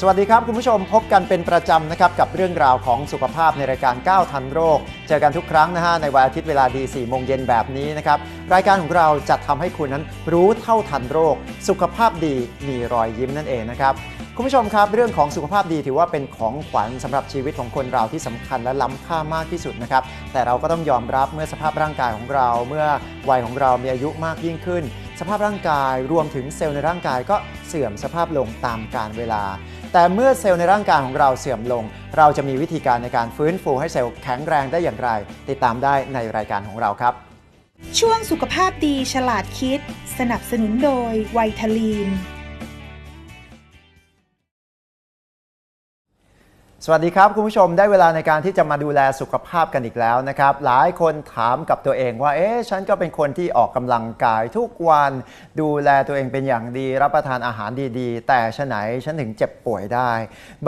สวัสดีครับ คุณผู้ชมพบกันเป็นประจำนะครับ กับเรื่องราวของสุขภาพในรายการ 9 ทันโรค เจอกันทุกครั้งนะฮะ ในวันอาทิตย์เวลาดี 4 โมงเย็นแบบนี้นะครับ รายการของเราจะทำให้คุณนั้นรู้เท่าทันโรค สุขภาพดีมีรอยยิ้มนั่นเองนะครับคุณผู้ชมครับเรื่องของสุขภาพดีถือว่าเป็นของขวัญสำหรับชีวิตของคนเราที่สำคัญและล้ำค่ามากที่สุดนะครับแต่เราก็ต้องยอมรับเมื่อสภาพร่างกายของเราเมื่อวัยของเรามีอายุมากยิ่งขึ้น สภาพร่างกายรวมถึงเซลล์ในร่างกายก็เสื่อมสภาพลงตามกาลเวลา แต่เมื่อเซลล์ในร่างกายของเราเสื่อมลง เราจะมีวิธีการในการฟื้นฟูให้เซลล์แข็งแรงได้อย่างไร ติดตามได้ในรายการของเราครับ ช่วงสุขภาพดีฉลาดคิด สนับสนุนโดยไวทาลีน สวัสดีครับคุณผู้ชมได้เวลาในการที่จะมาดูแลสุขภาพกันอีกแล้วนะครับ หลายคนถามกับตัวเองว่าเอ๊ะฉันก็เป็นคนที่ออกกำลังกายทุกวันดูแลตัวเองเป็นอย่างดี รับประทานอาหารดีๆ แต่ฉะไหนฉันถึงเจ็บป่วยได้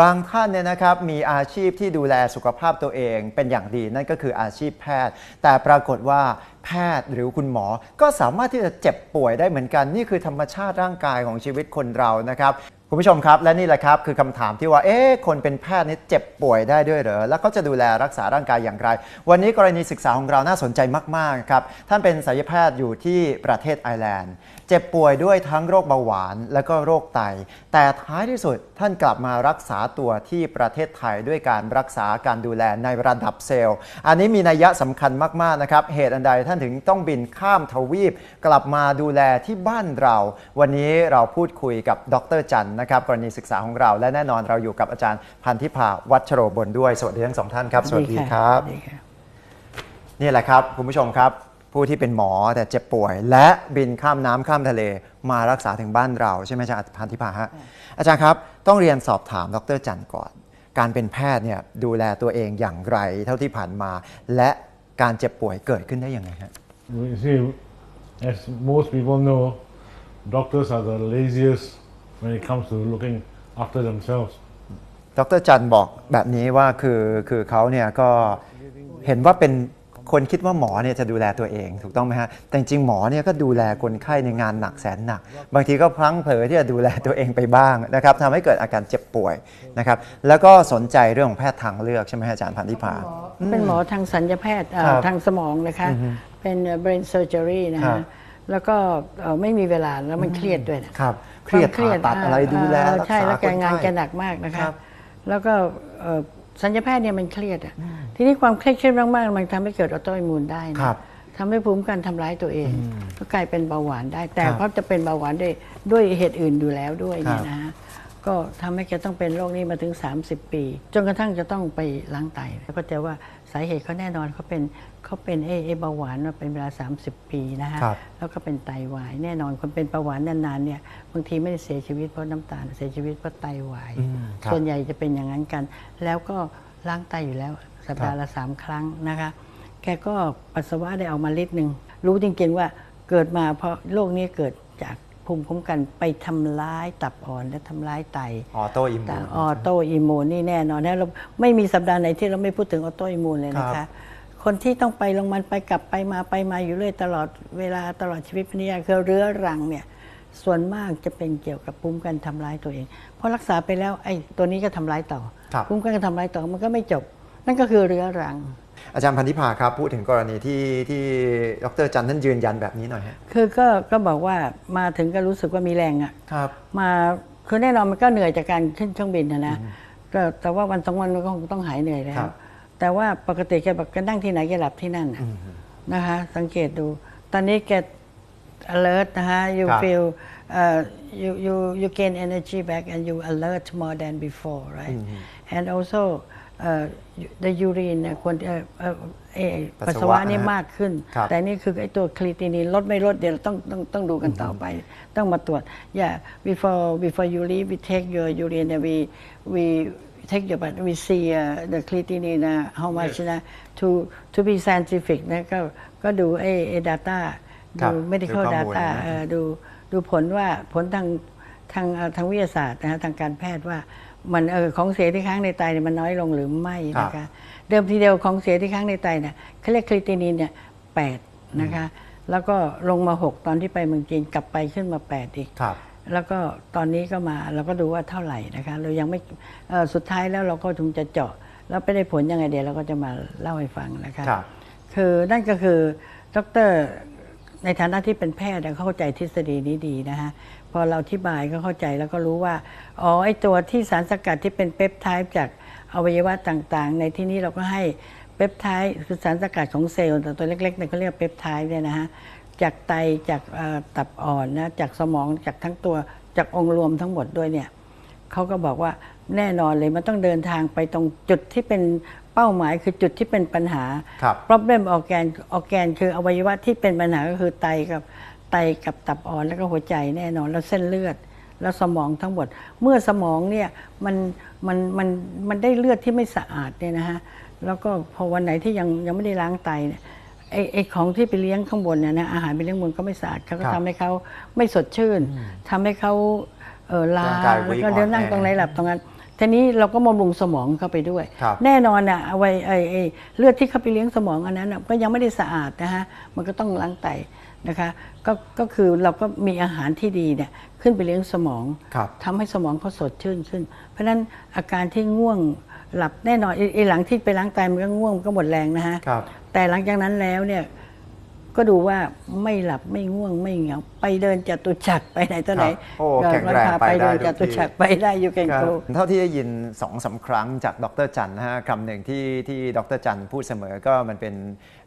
บางท่านเนี่ยนะครับมีอาชีพที่ดูแลสุขภาพตัวเองเป็นอย่างดีนั่นก็คืออาชีพแพทย์ แต่ปรากฏว่าแพทย์หรือคุณหมอก็สามารถที่จะเจ็บป่วยได้เหมือนกัน นี่คือธรรมชาติร่างกายของชีวิตคนเรานะครับ คุณผู้ชมครับ และนี่แหละครับคือคำถามที่ว่าเอ๊ะคนเป็นแพทย์นี่เจ็บป่วยได้ด้วยเหรอ แล้วเขาจะดูแลรักษาร่างกายอย่างไร วันนี้กรณีศึกษาของเราน่าสนใจมากๆครับท่านเป็นศัลยแพทย์อยู่ที่ประเทศไอร์แลนด์ เจ็บป่วยด้วยทั้งโรคเบาหวานและก็โรคไต แต่ท้ายที่สุดท่านกลับมารักษาตัวที่ประเทศไทยด้วยการรักษาการดูแลในระดับเซลล์ อันนี้มีนัยยะสำคัญมากๆนะครับเหตุอันใดท่านถึงต้องบินข้ามทวีป กลับมาดูแลที่บ้านเรา วันนี้เราพูดคุยกับดรจันนะครับกรณีศึกษาของเราและแน่นอนเราอยู่กับอาจารย์พันธิพาวัชโรบลด้วย สวัสดีทั้งสองท่านครับสวัสดีครับ สวัสดีครับ นี่แหละครับคุณผู้ชมครับ ผู้ที่เป็นหมอแต่เจ็บป่วย และบินข้ามน้ำข้ามทะเลมารักษาถึงบ้านเราใช่ไหมอาจารย์พันธิพาฮะอาจารย์ครับต้องเรียนสอบถามดรจันก่อน การเป็นแพทย์เนี่ยดูแลตัวเองอย่างไรเท่าที่ผ่านมา และการเจ็บป่วยเกิดขึ้นได้ยังไงฮะ You see, as most people know, doctors are the laziest when it comes to looking after themselves. ดรจันบอกแบบนี้ว่าคือคือเขาเนี่ยก็เห็นว่าเป็นคนคิดว่าหมอเนี่ยจะดูแลตัวเองถูกต้องไหมฮะ แต่จริงๆหมอเนี่ยก็ดูแลคนไข้ในงานหนักแสนหนัก บางทีก็พลั้งเผลอที่จะดูแลตัวเองไปบ้างนะครับทำให้เกิดอาการเจ็บป่วยนะครับ แล้วก็สนใจเรื่องของแพทย์ทางเลือกใช่ไหมฮะอาจารย์พันธิพาเป็นหมอทางสัญญาแพทย์เอ่อครับทางสมองนะคะ เป็น brain surgery นะครัฮะบแล้วก็เอ่อไม่มีเวลาแล้วมันเครียดด้วยนะครับ เครียดวามผ่าตัดอะไรดูแลเอ่อรักใช่ษาแล้วแกคนงานไข้แกหนักมากนะคคะรับแล้วก็เอ่อสัญญาแพทย์เนี่ยมันเครียดอะทีนี้ความเครียดเครียดมากๆมันทำให้เกิดออโตอิมูนได้นะครับทำให้ภูมิคุ้มกันทำร้ายตัวเอง ก็กลายเป็นเบาหวานได้ แต่ครับเพราะจะเป็นเบาหวานด้วยด้วยเหตุอื่นอยู่แล้วด้วยเนี่คยรับนะฮะ ก็ทำให้แกต้องเป็นโรคนี้มาถึง 30 ปี จนกระทั่งจะต้องไปล้างไตแล้วก็เจอว่าสาเหตุเขาแน่นอนเขาเป็นเขาเป็นเอเอเบาหวานมาเป็นเวลา 30 ปีนะฮะครับแล้วก็เป็นไตวายแน่นอนคนเป็นเบาหวานนานๆเนี่ยบางทีไม่ได้เสียชีวิตเพราะน้ำตาลเสียชีวิตเพราะไตวายอืมครับส่วนใหญ่จะเป็นอย่างนั้นกัน แล้วก็ล้างไตอยู่แล้วสัปดาห์ละสามครั้งนะคะ แกก็ปัสสาวะได้ออกมาลิตรหนึ่งรู้จริงๆว่าเกิดมาเพราะโรคนี้เกิดจาก ภูมิคุ้มกันไปทำร้ายตับอ่อนและทำร้ายไตออโตอิมมูต่างนออโตอิมูนนี่แน่นอนนะเราไม่มีสัปดาห์ไหนที่เราไม่พูดถึงออโตอิมูนเลยนะครัคะบคนที่ต้องไปโรงพยาบาลไปกลับไปมาไปมาอยู่เรื่อยตลอดเวลาตลอดชีวิตพนิยาคือเรื้อรังเนี่ยส่วนมากจะเป็นเกี่ยวกับภูมิคุ้มกันทำร้ายตัวเองพอรักษาไปแล้วไอ้ตัวนี้ก็ทำร้ายต่อครับภูมิคุ้มกันก็ทำร้ายต่อมันก็ไม่จบ นั่นก็คือเรื้อรัง อาจารย์พันธิพาครับพูดถึงกรณีที่ที่ดรจันท่านยืนยันแบบนี้หน่อยฮะคือก็ก็บอกว่ามาถึงก็รู้สึกว่ามีแรงอะครับมาคือแน่นอนมันก็เหนื่อยจากการขึ้นเครื่องบินนะนะก็แต่ว่าวันสองวันมันก็คงต้องหายเหนื่อยแล้ครัวบแต่ว่าปกติแกบอกแกนั่งที่ไหนแกหลับที่นั่นน่ะนะคะ สังเกตดู ตอนนี้แก alert นะคะ you ครับ feel uh, you you you gain energy back and you alert more than before right and also uh, the urine เนี่ยควรเอ่อเอ่อเอ่อปัปัสสสาสาาวะะนี่นะฮะมากขึ้นครับแต่นี่คือไอ้ตัวคลีตินินลดไม่ลดเดี๋ยวเราต้องต้องต้องดูกันต่อไป ต้องมาตรวจ yeah before before you leave we take your urine and we we take your blood we see uh, the creatinine uh, how much นะ to to be scientific นะก็ก็ดูไอ้ไอ้ data ครัดูบ medical ดูข้อมูล data นะเอ่อดูดูผลว่าผลทางทางเอ่อทางวิทยาศาสตร์นะฮะทางการแพทย์ว่า มันเออของเสียที่ค้างในไตเนี่ยมันน้อยลงหรือไม่นะครัคะบเดิมทีเดียวของเสียที่ค้างในไตเนี่ยเขาเรียกคลิตินินเนี่ยแปดนะคะแล้วก็ลงมา 6 ตอนที่ไปเมืองจีนกลับไปขึ้นมา 8 อีกครับแล้วก็ตอนนี้ก็มาเราก็ดูว่าเท่าไหร่นะคะเรายังไม่เอ่อสุดท้ายแล้วเราก็ถึงจะเจาะ แล้วไปได้ผลยังไงเดี๋ยวเราก็จะมาเล่าให้ฟังนะคะครับคือนั่นก็คือดร ในฐานะที่เป็นแพทย์เขาเข้าใจทฤษฎีนี้ดีนะฮะพอเราอธิบายก็เข้าใจแล้วก็รู้ว่า อ๋อไอตัวที่สารสกัดที่เป็นเปปไทด์จากอวัยวะต่างๆ ในที่นี้เราก็ให้เปปไทด์คือสารสกัดของเซลล์แต่ตัวเล็กๆเนี่ยเขาเรียกเปปไทด์เนี่ยนะฮะจากไตจากตับอ่อนนะจากสมองจากทั้งตัวจากองค์รวมทั้งหมดด้วยเนี่ยเขาก็บอกว่าแน่นอนเลยมันต้องเดินทางไปตรงจุดที่เป็น เป้าหมายคือจุดที่เป็นปัญหา ครับ problem organ organ คืออวัยวะที่เป็นปัญหาก็คือไตกับไตกับตับอ่อนแล้วก็หัวใจแน่นอน แล้วเส้นเลือด แล้วสมองทั้งหมด เมื่อสมองเนี่ยมันมันมันมันได้เลือดที่ไม่สะอาดเนี่ยนะฮะแล้วก็พอวันไหนที่ยังยังไม่ได้ล้างไตเนี่ยไอ้ไอ้ของที่ไปเลี้ยงข้างบนเนี่ยนะอาหารไปเลี้ยงบนก็ไม่สะอาดเขาก็ครับทำให้เขาไม่สดชื่นทำให้เขาเออล้าร่างกายแล้ว weak ก็เดี๋ยวนั่งอ่อนแอตรงไหนหลับตรงนั้น ทีนี้เราก็บำรุงสมองเข้าไปด้วยครับแน่นอนอะเอาไว้ไอ้ไอ้เลือดที่เข้าไปเลี้ยงสมองอันนั้นน่ะก็ยังไม่ได้สะอาดนะฮะมันก็ต้องล้างไตนะคะก็ก็คือเราก็มีอาหารที่ดีเนี่ยขึ้นไปเลี้ยงสมองครับทำให้สมองเขาสดชื่นขึ้น เพราะฉะนั้นอาการที่ง่วงหลับแน่นอนไอ้ไอ้หลังที่ไปล้างไตมันก็ง่วงมันก็หมดแรงนะฮะครับแต่หลังจากนั้นแล้วเนี่ย ก็ดูว่าไม่หลับไม่ง่วงไม่เหงาไปเดินจตุจักรไปไหนต่อไหนครับโอ้แข็งแรงพาไปไปได้เดินทุจกตุที่จักรไปได้อยู่เก่งครับครูเท่าที่ได้ยินสองสามครั้งจากดรจันนะฮะคำหนึ่งที่ที่ดรจันพูดเสมอก็มันเป็น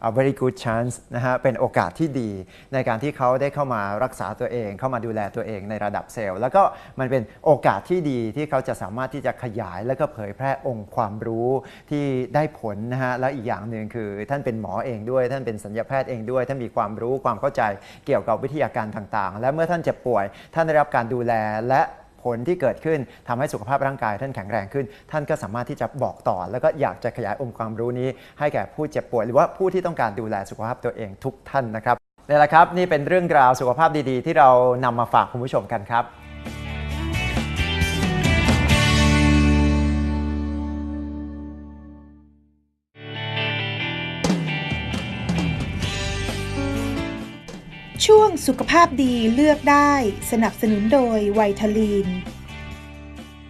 a very good chance นะฮะเป็นโอกาสที่ดี ในการที่เขาได้เข้ามารักษาตัวเอง เข้ามาดูแลตัวเองในระดับเซลล์ แล้วก็มันเป็นโอกาสที่ดีที่เขาจะสามารถที่จะขยาย แล้วก็เผยแพร่องค์ความรู้ที่ได้ผลนะฮะแล้วอีกอย่างหนึ่งคือท่านเป็นหมอเองด้วย ท่านเป็นสัญญาแพทย์เองด้วย ท่านมีความรู้ความเข้าใจเกี่ยวกับวิทยาการต่างๆ และเมื่อท่านเจ็บป่วย ท่านได้รับการดูแลและ ผลที่เกิดขึ้นทำให้สุขภาพร่างกายท่านแข็งแรงขึ้น ท่านก็สามารถที่จะบอกต่อ แล้วก็อยากจะขยายองค์ความรู้นี้ ให้แก่ผู้เจ็บป่วยหรือว่าผู้ที่ต้องการดูแลสุขภาพตัวเองทุกท่านนะครับนี่แหละครับนี่เป็นเรื่องราวสุขภาพดีๆ ที่เรานำมาฝากคุณผู้ชมกันครับ ช่วงสุขภาพดีเลือกได้สนับสนุนโดยไวทาลีน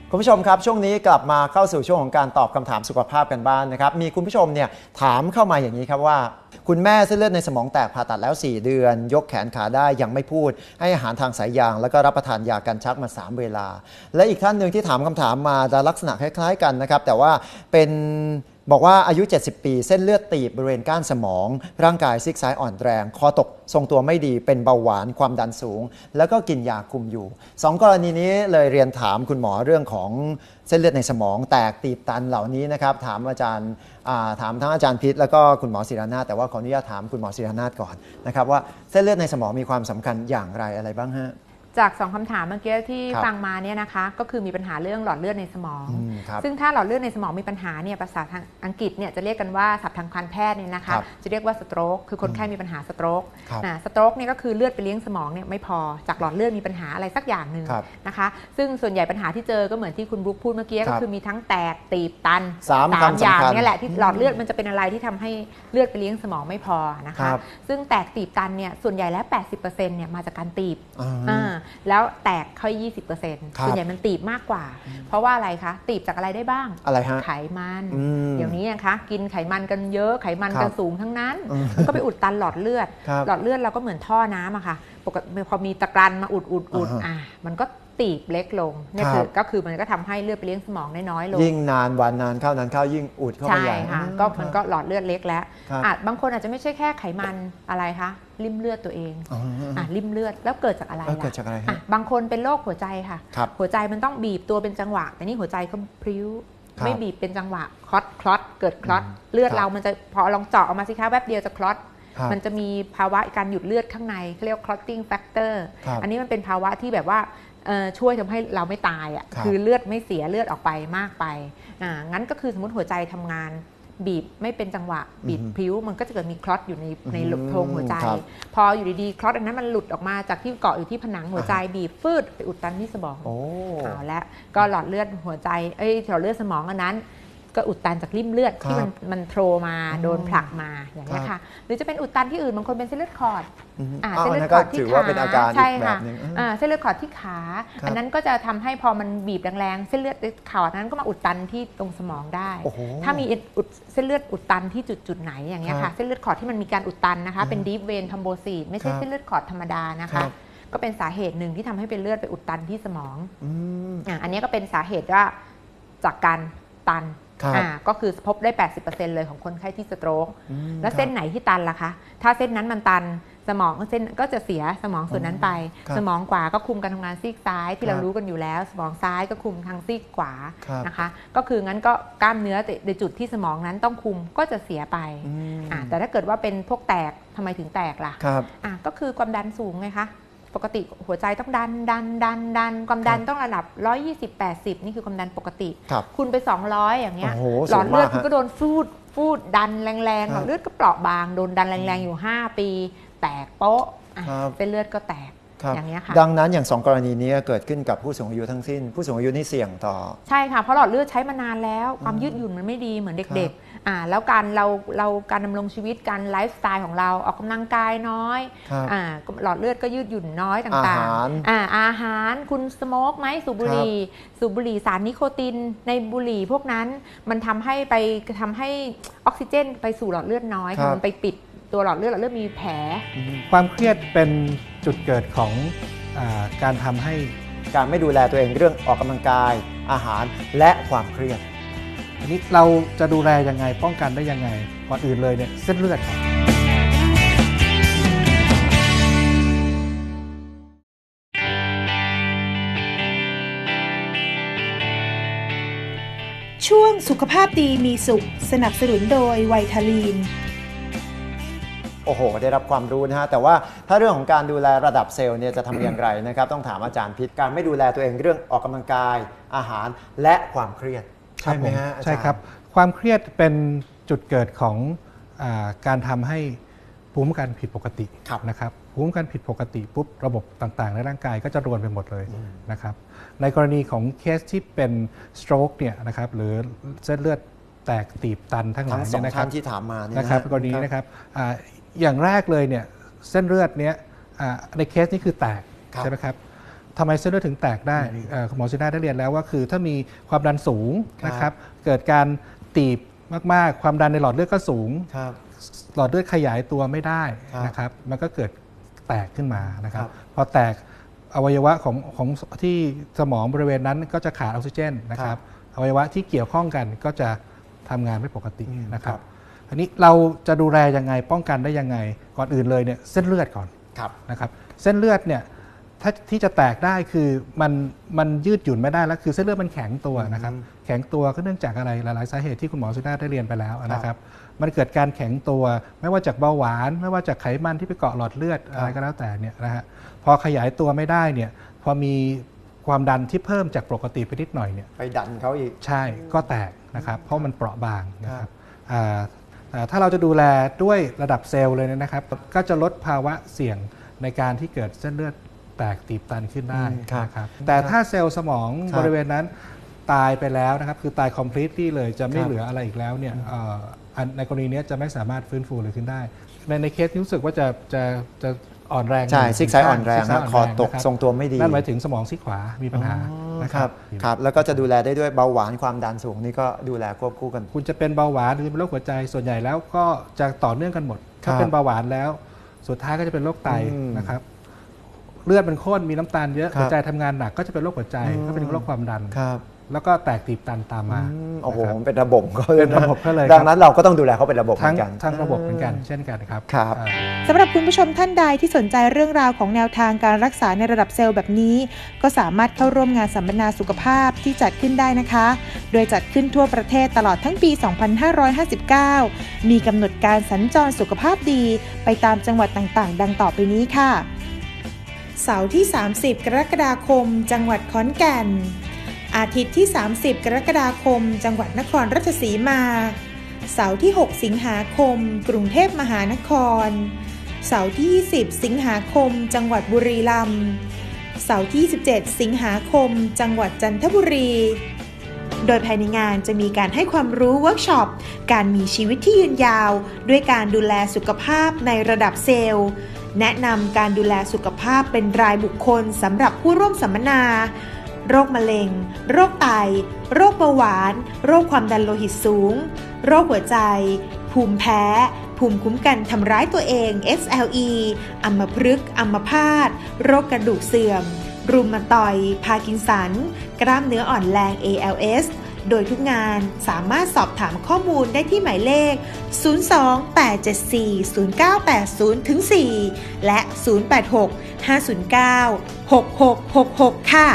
คุณผู้ชมครับ ช่วงนี้กลับมาเข้าสู่ช่วงของการตอบคำถามสุขภาพกันบ้างนะครับ มีคุณผู้ชมเนี่ยถามเข้ามาอย่างนี้ครับว่า คุณแม่เส้นเลือดในสมองแตกผ่าตัดแล้ว 4 เดือน ยกแขนขาได้ยังไม่พูด ให้อาหารทางสายยาง แล้วก็รับประทานยากันชักมา 3 เวลา และอีกท่านหนึ่งที่ถามคำถามมาจะลักษณะคล้าย ๆ กันนะครับแต่ว่าเป็น บอกว่าอายุ 70 ปี เส้นเลือดตีบบริเวณก้านสมอง ร่างกายซีกซ้ายอ่อนแรง คอตกทรงตัวไม่ดีเป็นเบาหวานความดันสูง แล้วก็กินยาคุมอยู่สองกรณีนี้เลยเรียนถามคุณหมอเรื่องของเส้นเลือดในสมองแตกตีบตันเหล่านี้นะครับถามอาจารย์ถามทั้งอาจารย์พิษแล้วก็คุณหมอศิรนาถแต่ว่าขออนุญาตถามคุณหมอศิรนาถก่อนนะครับว่าเส้นเลือดในสมองมีความสำคัญอย่างไรอะไรบ้างฮะ จากสองคำถามเมื่อกี้ที่ครับฟังมาเนี่ยนะคะ ก็คือมีปัญหาเรื่องหลอดเลือดในสมอง อืมครับซึ่งถ้าหลอดเลือดในสมองมีปัญหาเนี่ยภาษาทางอังกฤษเนี่ยจะเรียกกันว่าศัพท์ทางการแพทย์เนี่ยนะคะครับจะเรียกว่าสโตรกคือคนไข้มีปัญหาสโตรกครับนะสโตรกเนี่ยก็คือเลือดไปเลี้ยงสมองเนี่ยไม่พอจากหลอดเลือดมีปัญหาอะไรสักอย่างหนึ่งครับนะคะซึ่งส่วนใหญ่ปัญหาที่เจอก็เหมือนที่คุณบรุ๊คพูดเมื่อกี้ครัก็บคือมีทั้งแตกตีบตันสามคำอย่างสำคัญเนี่ยแหละที่หลอดเลือดมันจะเป็นอะไรที่ทำให้เลือดไปเลี้ยงสมองไม่พอนะครัคะบซึ่งแตกตีบตันเนี่ยส่วนใหญ่แล้ว 80%เนี่ยมาจากการตีบ อ่า อ่าแล้วแตกค่อย 20%ครับส่วนใหญ่มันตีบมากกว่า เพราะว่าอะไรคะ ตีบจากอะไรได้บ้าง อะไรฮะ ไขมันอืมเดี๋ยวนี้นะคะ กินไขมันกันเยอะ ไขมันครักับนสูงทั้งนั้นอืมมันก็ไปอุดตันหลอดเลือดครับหลอดเลือดเราก็เหมือนท่อน้ำอะค่ะ ปกติพอมีตะกรันมาอุดอุดอุดอ่าฮะอ่ามันก็ ตีบเล็กลงเนี่ยครับคือก็คือมันก็ทำให้เลือดไปเลี้ยงสมองได้น้อยลง ยิ่งนานวันนานเข้านานเข้ายิ่งอุดเข้าไปใช่ใหญ่ค่ะอืก็คมันรับก็หลอดเลือดเล็กแล้วครับอาจบางคนอาจจะไม่ใช่แค่ไขมันอะไรคะริ่มเลือดตัวเองอ๋อออะริ่มเลือดแล้วเกิดจากอะไรเออล่ะเกิดจากอะไรฮะอะบางคนเป็นโรคหัวใจค่ะครับหัวใจมันต้องบีบตัวเป็นจังหวะ แต่นี่หัวใจก็พริ้วครับไม่บีบเป็นจังหวะคลอตคลอตเกิดคลอตเลือดครับเรามันจะพอลองเจาะออกมาสิคะแป๊บเดียวจะคลอตครับมันจะมีภาวะการหยุดเลือดข้างในเขาเรียกว่า clotting factor ครับอันนี้มันเป็นภาวะที่แบบว่าเอ่อ ช่วยทำให้เราไม่ตายอะครับคือเลือดไม่เสียเลือดออกไปมากไปอ่างั้นก็คือสมมติหัวใจทำงานบีบไม่เป็นจังหวะบีบอือฮึพริ้ว มันก็จะเกิดมีคลอตอยู่ในในอืมโพรงหัวใจครับพออยู่ดีๆคลอตอันนั้นมันหลุดออกมาจากที่เกาะอยู่ที่ผนังหัวใจบีบฟืดไปอุดตันที่สมองโอ้เอาละก็หลอดเลือดหัวใจเอ้ยหลอดเลือดสมองอันนั้น ก็อุดตันจากริ่มเลือดครับที่มันมันโทรมาโดนผลักมาอย่างนี้ยครับค่ะ หรือจะเป็นอุดตันที่อื่นบางคนเป็นเส้นเลือดขอดอืมอ่าอ้าวเส้นอันเลือนั้ดนขก็อดที่ถือว่าขาเป็นอาการอีใช่กแบค่ะบหนึ่งอืมอ่าเส้นเลือดขอดที่ขาครับอันนั้นก็จะทำให้พอมันบีบแรงๆเส้นเลือดขอดนั้นก็มาอุดตันที่ตรงสมองได้โอ้โหถ้ามีอุดเส้นเลือดอุดตันที่จุดจุดๆไหนอย่างเงี้ยครัค่ะบเส้นเลือดขอดที่มันมีการอุดตันนะคะ เป็นดีฟเวนทอมโบซีดไม่ใช่ครับเส้นเลือดขอดธรรมดานะครัคะบก็เป็นสาเหตุหนึ่งที่ทำให้เป็นเลือดไปอุดตันที่สมองอืมอะอันนี้ก็เป็นสาเหตุว่าจากการตัน ครับอ่าก็คือพบได้ 80%เลยของคนไข้ที่สโตรกอืมแล้วเส้นไหนที่ตันล่ะคะ ถ้าเส้นนั้นมันตันสมองเส้นก็จะเสียสมองส่วนนั้นไป ครับสมองขวาก็คุมการทำงานซีกซ้ายที่เราครับรู้กันอยู่แล้ว สมองซ้ายก็คุมทางซีกขวาครับ นะคะ ก็คืองั้นก็กล้ามเนื้อในจุดที่สมองนั้นต้องคุมก็จะเสียไปอืมอะแต่ถ้าเกิดว่าเป็นพวกแตกทำไมถึงแตกล่ะ ครับ อะก็คือความดันสูงไงคะ ปกติหัวใจต้องดันดันดันดันความดันครับต้องระดับ 120 80 นี่คือความดันปกติครับคุณไป 200 อย่างเงี้ยโอ้โหหลอดเลือดสูงมากคุณก็โดนฟูดฟูดดันแรงๆครับหลอดเลือดก็เปราะบางโดนดันแรงๆอยู่ 5 ปี แตกโป๊ะอะครับเส้นเลือดก็แตกครับ อย่างเงี้ยค่ะดังนั้นอย่างสองกรณีนี้เกิดขึ้นกับผู้สูงอายุทั้งสิ้น ผู้สูงอายุนี่เสี่ยงต่อ ใช่ค่ะ เพราะหลอดเลือดใช้มานานแล้ว ความยืดหยุ่นมันไม่ดีเหมือนเด็กๆอ่าแล้วการเราเราการดำรงชีวิตการไลฟ์สไตล์ของเราออกกำลังกายน้อยครับอ่าหลอดเลือดก็ยืดหยุ่นน้อยต่างอาหารๆอ่าอาหารคุณสโมกไหมสูบบุหรี่สูบบุหรี่สารนิโคตินในบุหรี่พวกนั้นมันทำให้ไปทำให้ออกซิเจน ไปสู่หลอดเลือดน้อยครับมันไปปิด ตัวหลอดเลือดหลอดเลือดมีแผล ความเครียดเป็นจุดเกิดของอาการทำให้ การไม่ดูแลตัวเองเรื่องออกกำลังกาย อาหารและความเครียด อันนี้เราจะดูแลยังไงป้องกันได้ยังไงก่อนอื่นเลยเนี่ยเส้นเลือดก่อนช่วงสุขภาพดีมีสุข สนับสนุนโดยไวทาลีน โอ้โห ได้รับความรู้นะฮะ แต่ว่าถ้าเรื่องของการดูแลระดับเซลล์เนี่ยจะทำอย่างไรนะครับ ต้องถามอาจารย์พิษการไม่ดูแลตัวเองเรื่องออกกำลังกาย อาหารและความเครียด ใช่ไหมฮะอาจารย์ ใช่ครับ ความเครียดเป็นจุดเกิดของอาการทำให้ภูมิคุ้มกันผิดปกติครับนะครับภูมิคุ้มกันผิดปกติปุ๊บระบบต่างๆ ในร่างกายก็จะรวนไปหมดเลยนะครับในกรณีของเคสที่เป็นสโตรกเนี่ยนะครับหรือเส้นเลือดแตกตีบตันทั้งหทั้ลางยสองเนี่ยนะคท่ารับนที่ถามมาเนี่ยนะครับฮกรณีนี้นะครับอา อย่างแรกเลยเนี่ยเส้นเลือดเนี้ยอ่าในเคสนี้คือแตกครับใช่ไหมครับทำไมเส้นเลือดถึงแตกได้เอ่อคุณหมอชิน่าได้เรียนแล้วว่าคือถ้ามีความดันสูงครับนะครับเกิดการตีบมาก ๆ ความดันในหลอดเลือดก็สูงครับหลอดเลือดขยายตัวไม่ได้ครับนะครับ มันก็เกิดแตกขึ้นมานะครัครับบพอแตกอวัยวะของของที่สมองบริเวณนั้นก็จะขาดออกซิเจนนะครับ อวัยวะที่เกี่ยวข้องกันก็จะทำงานไม่ปกตินะครับ อันนี้เราจะดูแลยังไงป้องกันได้ยังไง ก่อนอื่นเลยเนี่ยเส้นเลือดก่อนครับนะครับ เส้นเลือดเนี่ยถ้าที่จะแตกได้คือมันมันยืดหยุ่นไม่ได้แล้วคือเส้นเลือดมันแข็งตัวนะครับ แข็งตัวก็เนื่องจากอะไรหลายๆสาเหตุที่คุณหมอสุนาได้เรียนไปแล้วนะครับ มันเกิดการแข็งตัว ไม่ว่าจากเบาหวาน ไม่ว่าจากไขมันที่ไปเกาะหลอดเลือดอะไรก็แล้วแต่เนี่ยนะฮะพอขยายตัวไม่ได้เนี่ยพอมีความดันที่เพิ่มจากปกติไปนิดหน่อยเนี่ยไปดันเขาอีกใช่ก็แตกนะครับ เพราะมันเปราะบางนะครับอ่าอ่า ถ้าเราจะดูแลด้วยระดับเซลล์เลยเนยนะครับ ก็จะลดภาวะเสี่ยงในการที่เกิดเส้นเลือดแตกตีบตันขึ้นได้อืมครับนะครับแต่ถ้าเซลล์สมองครับบริเวณนั้นตายไปแล้วนะครับ คือตาย completely เลยจะไม่ครับเหลืออะไรอีกแล้วเนี่ยเอ่ออันในกรณีเนี้ยจะไม่สามารถฟื้นฟูเลยขึ้นได้ ในในเคสนี้รู้สึกว่าจะจะจะ อ่อนแรงใช่ยู่ซีกซ้ายอ่อนแรงซีกซ้ายฮะคอตกนะครับทรงตัวไม่ดีนั่นหมายถึงสมองซีกขวามีปัญหาอ๋อนะคครัรับบครับ แล้วก็จะดูแลได้ด้วยเบาหวานความดันสูงนี่ก็ดูแลควบคู่กัน คุณจะเป็นเบาหวานหรือเป็นโรคหัวใจส่วนใหญ่แล้วก็จะต่อเนื่องกันหมดครับถ้าเป็นเบาหวานแล้ว สุดท้ายก็จะเป็นโรคไตอืมนะครับเลือดมันข้นมีน้ำตาลเยอะครับหัวใจทำงานหนักก็จะเป็นโรคหัวใจอืมก็เป็นโรคความดันครับ แล้วก็แตกตีบตันตามมาอืมโอ้โหนะครับเป็นระบบเขาเลยเป็นระบบเขาเลยดังครับนั้นเราก็ต้องดูแลเขาเป็นระบบเหมืทั้องนกันทั้งระบบเหมือนกันเช่นกันครับครับอ่าสำหรับคุณผู้ชมท่านใดที่สนใจเรื่องราวของแนวทางการรักษาในระดับเซลล์แบบนี้ ก็สามารถเข้าร่วมงานสัมมนาสุขภาพที่จัดขึ้นได้นะคะ โดยจัดขึ้นทั่วประเทศตลอดทั้งปี 2559 มีกำหนดการสัญจรสุขภาพดี ไปตามจังหวัดต่างๆ ดังต่อไปนี้ค่ะ เสาร์ที่ 30 กรกฎาคม จังหวัดขอนแก่น อาทิตย์ที่ 30 กรกฎาคม จังหวัดนครราชสีมา เสาร์ที่ 6 สิงหาคม กรุงเทพมหานคร เสาร์ที่ 20 สิงหาคม จังหวัดบุรีรัมย์ เสาร์ที่ 17 สิงหาคม จังหวัดจันทบุรี โดยภายในงานจะมีการให้ความรู้เวิร์กช็อป การมีชีวิตที่ยืนยาว ด้วยการดูแลสุขภาพในระดับเซลล์ แนะนำการดูแลสุขภาพเป็นรายบุคคลสำหรับผู้ร่วมสัมมนา โรคมะเร็ง โรคไต โรคเบาหวาน โรคความดันโลหิตสูง โรคหัวใจ ภูมิแพ้ ภูมิคุ้มกันทำร้ายตัวเอง SLE อัมพฤกษ์อัมพาต โรคกระดูกเสื่อม รุมาตอย พาร์กินสัน กล้ามเนื้ออ่อนแรง ALS โดยทุกงานสามารถสอบถามข้อมูลได้ที่หมายเลข 028740980ถึง4และ 086-509-6666 ค่ะ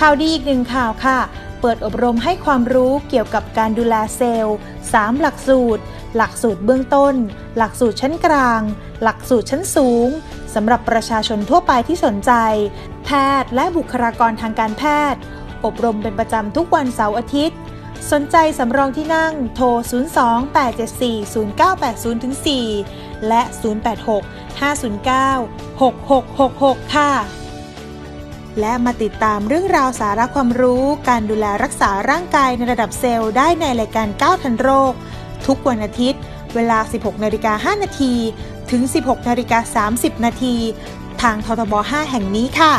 ข่าวดีอีกหนึ่งข่าวค่ะ เปิดอบรมให้ความรู้เกี่ยวกับการดูแลเซลล์ 3 หลักสูตร หลักสูตรเบื้องต้น หลักสูตรชั้นกลาง หลักสูตรชั้นสูงสำหรับประชาชนทั่วไปที่สนใจ แพทย์และบุคลากรทางการแพทย์ อบรมเป็นประจำทุกวันเสาร์อาทิตย์ สนใจสำรองที่นั่งโทร 028740980-4 และ 086-509-6666 ค่ะ และมาติดตามเรื่องราวสาระความรู้ การดูแลรักษาร่างกายในระดับเซลล์ได้ในรายการ9ทันโรค ทุกวันอาทิตย์ เวลา 16นาฬิกา5นาทีถึง 16นาฬิกา30นาทีทางททบ 5 แห่งนี้ค่ะ